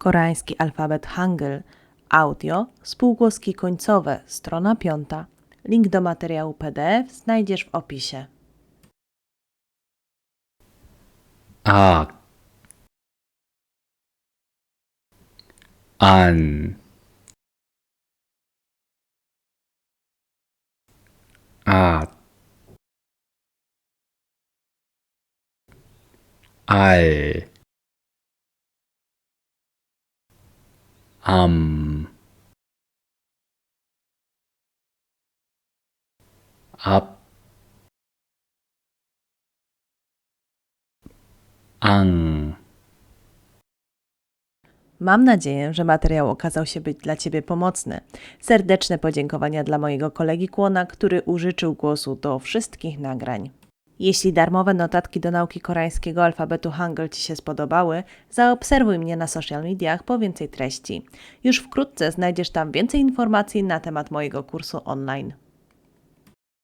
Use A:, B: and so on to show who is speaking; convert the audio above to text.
A: koreański alfabet Hangul, audio, spółgłoski końcowe, strona piąta. Link do materiału PDF znajdziesz w opisie.
B: A. An. A. Al. am. Ab. Ang.
A: Mam nadzieję, że materiał okazał się być dla Ciebie pomocny. Serdeczne podziękowania dla mojego kolegi Kłona, który użyczył głosu do wszystkich nagrań. Jeśli darmowe notatki do nauki koreańskiego alfabetu Hangul Ci się spodobały, zaobserwuj mnie na social mediach po więcej treści. Już wkrótce znajdziesz tam więcej informacji na temat mojego kursu online.